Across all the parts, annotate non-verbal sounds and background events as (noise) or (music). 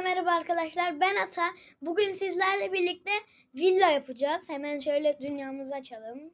Herkese merhaba arkadaşlar. Ben Ata. Bugün sizlerle birlikte villa yapacağız. Hemen şöyle dünyamızı açalım.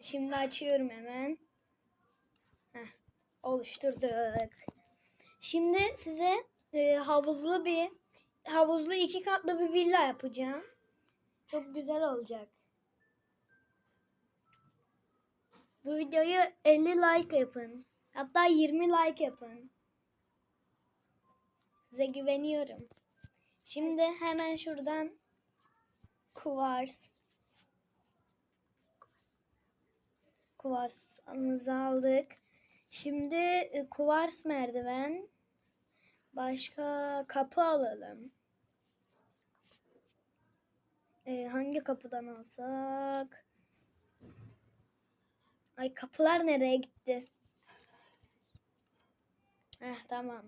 Şimdi açıyorum hemen. Heh, oluşturduk. Şimdi size e, havuzlu bir havuzlu iki katlı bir villa yapacağım. Çok güzel olacak. Bu videoyu 50 like yapın. Hatta 20 like yapın. Size güveniyorum. Şimdi hemen şuradan kuvars kuvarsımızı aldık. Şimdi e, kuvars merdiven başka kapı alalım. Ee, hangi kapıdan alsak? Ay kapılar nereye gitti? Heh, tamam.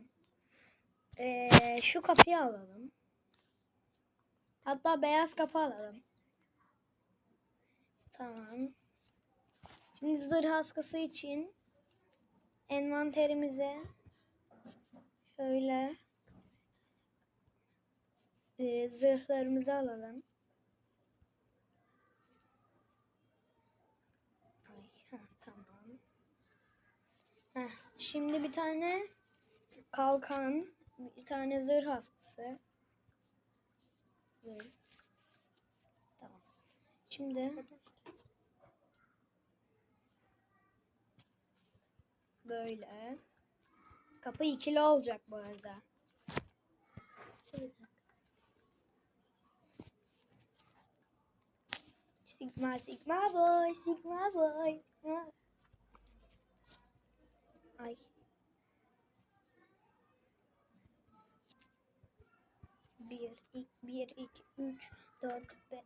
Ee, şu kapıyı alalım. Hatta beyaz kapı alalım. Tamam. Şimdi zırh askısı için envanterimize şöyle e, zırhlarımızı alalım. Ay, ha, tamam. Heh, şimdi bir tane kalkan, bir tane zırh askısı. Zırh. Tamam. Şimdi böyle. Kapı ikili olacak bu arada. Sigma, Sigma boy, Sigma boy, Sigma. Ay. Bir, iki, bir, iki, üç, dört, beş.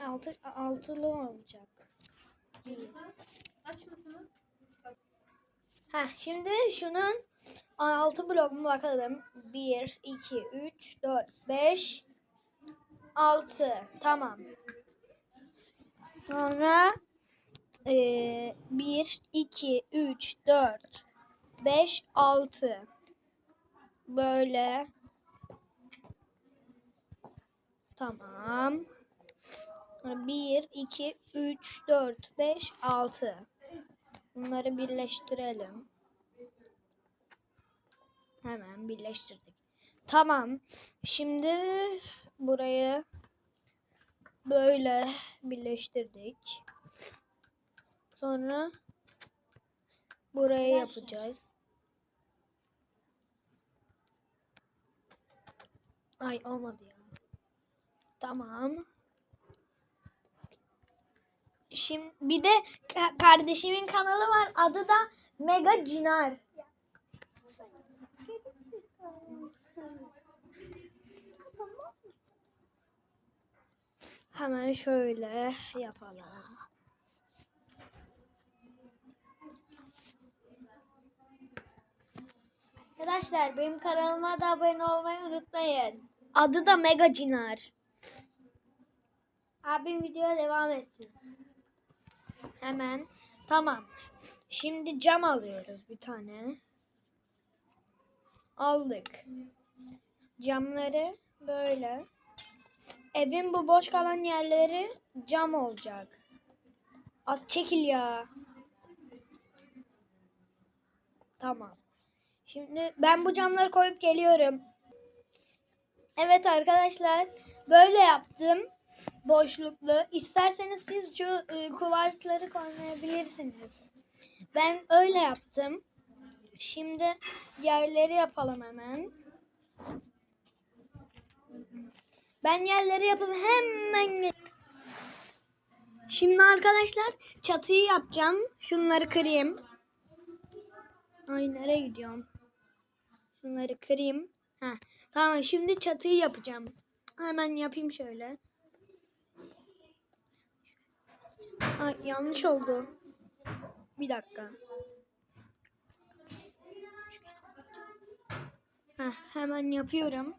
Altı, altılı olacak. Bir. Aç mısınız? Ha şimdi şunun altı blokuna bakalım. 1, 2, 3, 4, 5, 6. Tamam. Sonra eee 1, 2, 3, 4, 5, 6. Böyle. Tamam. 1, 2, 3, 4, 5, 6. Bunları birleştirelim. Hemen birleştirdik. Tamam. Şimdi burayı böyle birleştirdik. Sonra burayı yapacağız. Ay olmadı ya. Tamam. Şimdi bir de ka- kardeşimin kanalı var. Adı da Mega Cinar. Hemen şöyle yapalım. Arkadaşlar benim kanalıma da abone olmayı unutmayın. Adı da Mega Cinar. Abim videoya devam etsin. Hemen. Tamam. Şimdi cam alıyoruz bir tane. Aldık. Camları böyle. Evin bu boş kalan yerleri cam olacak. At çekil ya. Tamam. Şimdi ben bu camları koyup geliyorum. Evet arkadaşlar böyle yaptım. Boşluklu. İsterseniz siz şu e, kuvarsları koymayabilirsiniz. Ben öyle yaptım. Şimdi yerleri yapalım hemen. Ben yerleri yapıp hemen Şimdi arkadaşlar çatıyı yapacağım. Şunları kırayım. Ay nereye gidiyorum? Şunları kırayım. Ha, tamam şimdi çatıyı yapacağım. Hemen yapayım şöyle. Ay yanlış oldu. Bir dakika. Heh, hemen yapıyorum.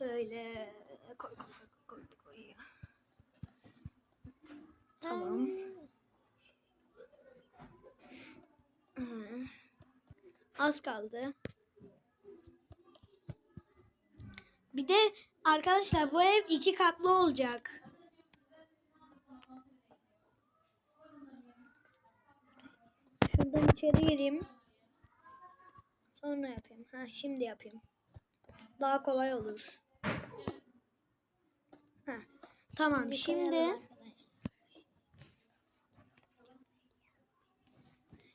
Böyle koy koy koy koy koy. Tamam. Az kaldı. Bir de arkadaşlar bu ev iki katlı olacak. Şuradan içeri gireyim. Sonra yapayım. Ha şimdi yapayım. Daha kolay olur. Ha tamam Bir şimdi.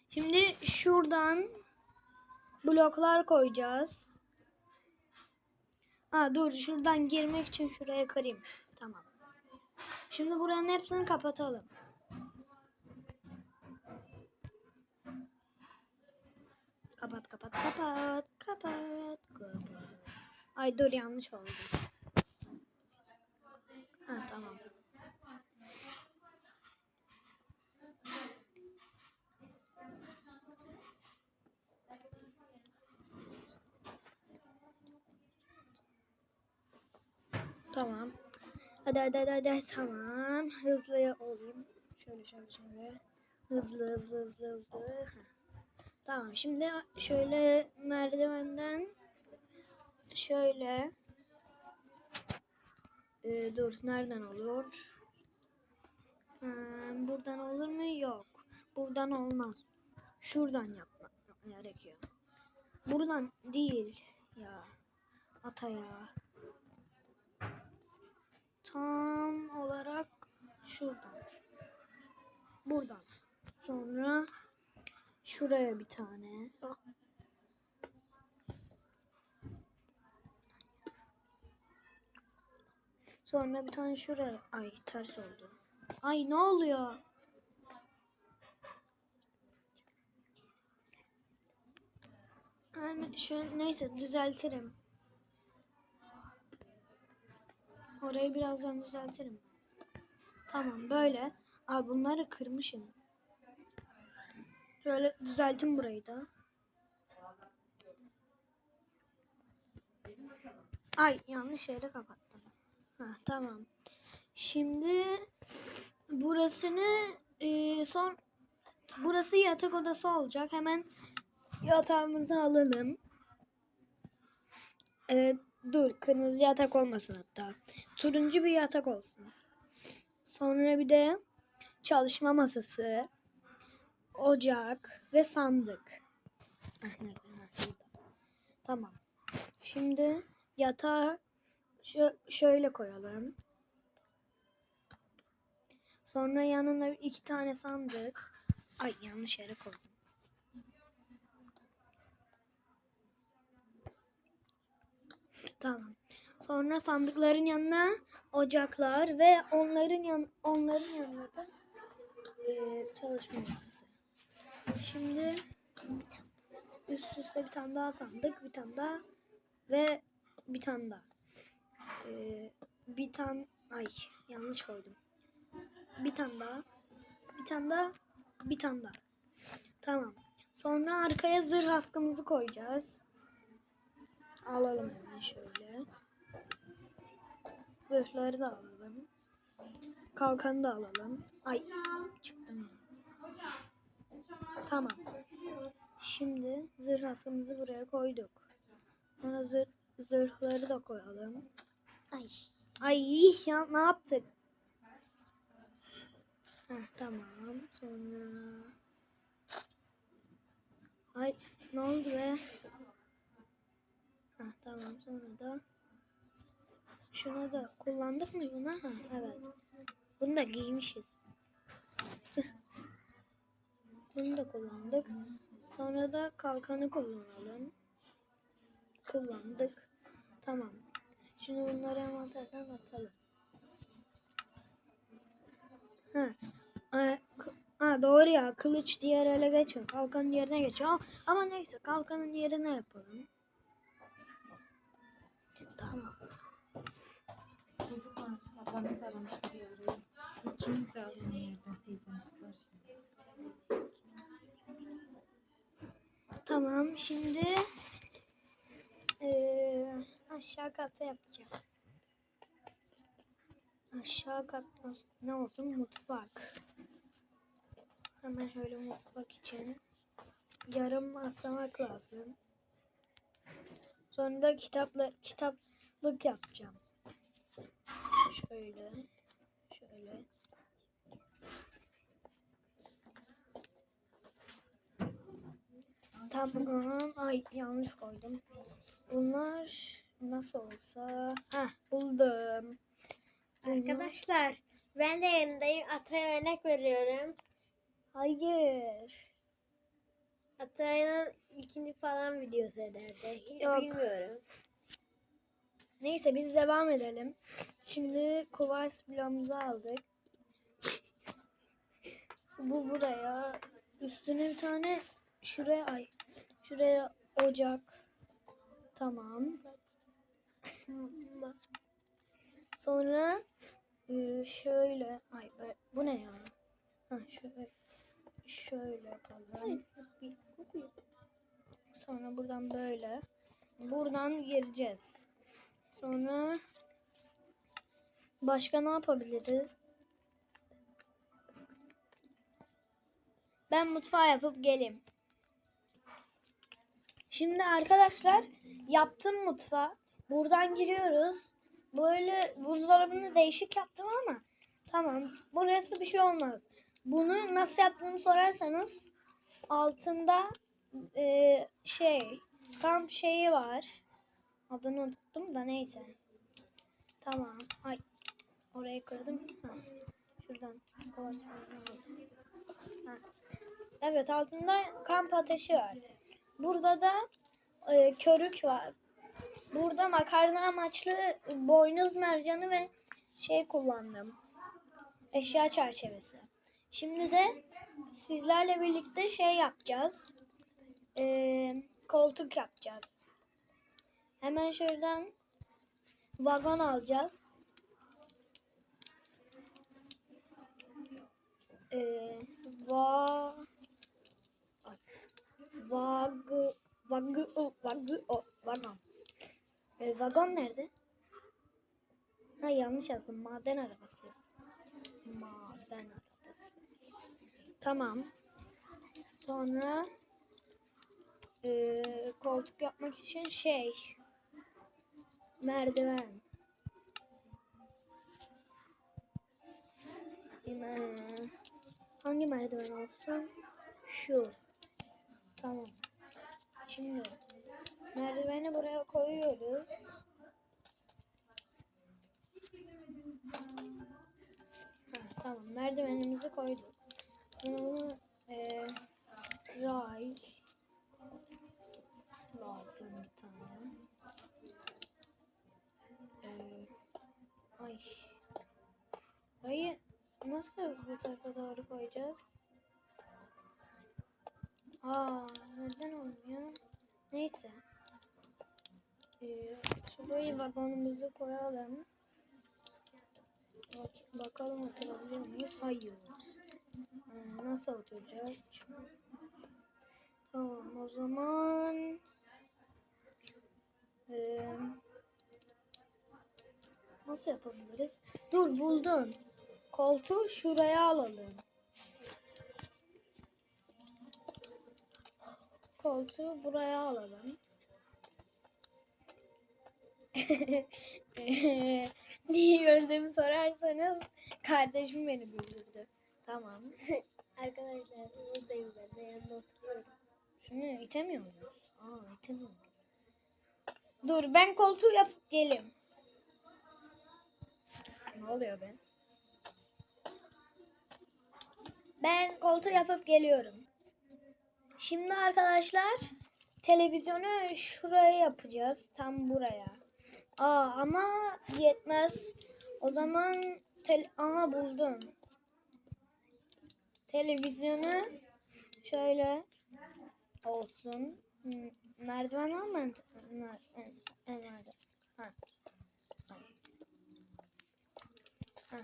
Şimdi şuradan bloklar koyacağız. Ha dur şuradan girmek için şuraya kırayım. Tamam. Şimdi buranın hepsini kapatalım. Kapat kapat kapat kapat kapat. Ay dur yanlış oldu. Ha tamam. Tamam. Hadi hadi hadi, hadi. tamam. Hızlı olayım. Şöyle şöyle şöyle. Hızlı hızlı hızlı hızlı. Heh. Tamam şimdi şöyle merdivenden şöyle Ee, dur nereden olur? Ha, buradan olur mu? Yok. Buradan olmaz. Şuradan yapmak gerekiyor. Buradan değil ya. Ata ya. Tam olarak şuradan. Buradan. Sonra şuraya bir tane. Sonra bir tane şuraya. Ay ters oldu. Ay ne oluyor? Yani şu neyse düzeltirim. Orayı birazdan düzeltirim. Tamam böyle. Aa bunları kırmışım. Şöyle düzeltin burayı da. Ay yanlış yere kapattım. Ha tamam. Şimdi burasını e, son burası yatak odası olacak. Hemen yatağımızı alalım. Evet, dur kırmızı yatak olmasın hatta. Turuncu bir yatak olsun. Sonra bir de çalışma masası, ocak ve sandık. Ah, nerede? Burada. Tamam. Şimdi yatağı şö- şöyle koyalım. Sonra yanına iki tane sandık. Ay yanlış yere koydum. Tamam. Sonra sandıkların yanına ocaklar ve onların yan onların yanına da eee, çalışma masası. Şimdi üst üste bir tane daha sandık, bir tane daha ve bir tane daha. Eee, bir tane ay yanlış koydum. Bir tane daha, bir tane daha, bir tane daha. Tamam. Sonra arkaya zırh askımızı koyacağız. Alalım hemen şöyle. Zırhları da alalım. Kalkanı da alalım. Ay çıktım. Tamam. Şimdi zırh askımızı buraya koyduk. Sonra zır, zırhları da koyalım. Ay. Ay ya ne yaptık? Heh, tamam. Sonra Ay ne oldu be? Tamam sonra da şunu da kullandık mı buna? Ha evet. Bunu da giymişiz. Bunu da kullandık. Sonra da kalkanı kullanalım. Kullandık. Tamam. Şimdi bunları envanterden atalım. Ha. e, Ha doğru ya kılıç diğer ele geçiyor. Kalkanın yerine geçiyor. Ama neyse kalkanın yerine yapalım. Tamam. Çocuklar ablamız aramıştı bir ara. Şu kimse ablamın yerden teyzem kızlar şimdi. Tamam şimdi aşağı kata yapacağım. Aşağı katta ne olsun? Mutfak. Hemen şöyle mutfak için yarım basamak lazım. Sonra kitapla kitaplık yapacağım. Şöyle. Şöyle. Tamam. Ay yanlış koydum. Bunlar nasıl olsa. Heh buldum. Arkadaşlar ben de yanındayım. Atay'a örnek veriyorum. Hayır. Atay'ın ikinci falan videosu herhalde. Yok. bilmiyorum. Neyse biz devam edelim. Şimdi kuvars bloğumuzu aldık. Bu buraya. Üstüne bir tane şuraya ay. Şuraya ocak. Tamam. Sonra e, şöyle ay bu ne ya? Ha şöyle şöyle yapalım. Sonra buradan böyle. Buradan gireceğiz. Sonra başka ne yapabiliriz? Ben mutfağı yapıp geleyim. Şimdi arkadaşlar yaptım mutfağı. Buradan giriyoruz. Böyle buzdolabını değişik yaptım ama tamam. Burası bir şey olmaz. Bunu nasıl yaptığımı sorarsanız altında e, şey kamp şeyi var. Adını unuttum da neyse. Tamam. Ay. Orayı kırdım. Ha. Şuradan. Ha. Evet altında kamp ateşi var. Burada da e, körük var. Burada makarna amaçlı boynuz mercanı ve şey kullandım. Eşya çerçevesi. Şimdi de sizlerle birlikte şey yapacağız. E, koltuk yapacağız. Hemen şuradan vagon alacağız. Ee, va vag vag o vag o vagon. Ee, vagon nerede? Ha yanlış yazdım. Maden arabası. Maden arabası. Tamam. Sonra eee, koltuk yapmak için şey merdiven. Hangi merdiven olsun? Şu. Tamam. Şimdi merdiveni buraya koyuyoruz. Tamam merdivenimizi koyduk. Bunu eee ray lazım bir tane. Ee, ay. Ayı nasıl bu tarafa doğru koyacağız? Aa, neden olmuyor? Neyse. Ee, şurayı vagonumuzu koyalım. Bak, bakalım oturabiliyor muyuz? Hayır. Ee, nasıl oturacağız? Tamam o zaman Ee, nasıl yapabiliriz? Dur buldum. Koltuğu şuraya alalım. Koltuğu buraya alalım. Niye (laughs) gördüğümü sorarsanız kardeşim beni güldürdü. Tamam. (laughs) Arkadaşlar buradayım ben de oturuyorum. Şunu itemiyor muyuz? Aa itemiyoruz. Dur ben koltuğu yapıp geleyim. Ne oluyor be? Ben koltuğu yapıp geliyorum. Şimdi arkadaşlar televizyonu şuraya yapacağız. Tam buraya. Aa ama yetmez. O zaman tel aha buldum. Televizyonu şöyle olsun. Merdiven en nerede? Ha. Ha.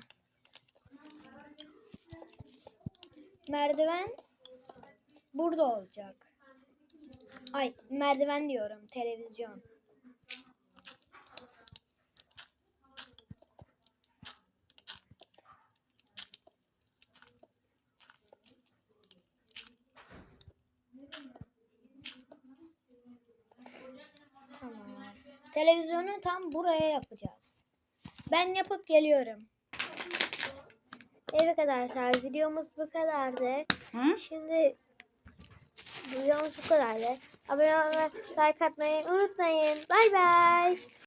Merdiven burada olacak. Ay merdiven diyorum televizyon. Televizyonu tam buraya yapacağız. Ben yapıp geliyorum. Evet arkadaşlar videomuz bu kadardı. Hı? Şimdi videomuz bu kadardı. Abone olmayı, like atmayı unutmayın. Bay bay.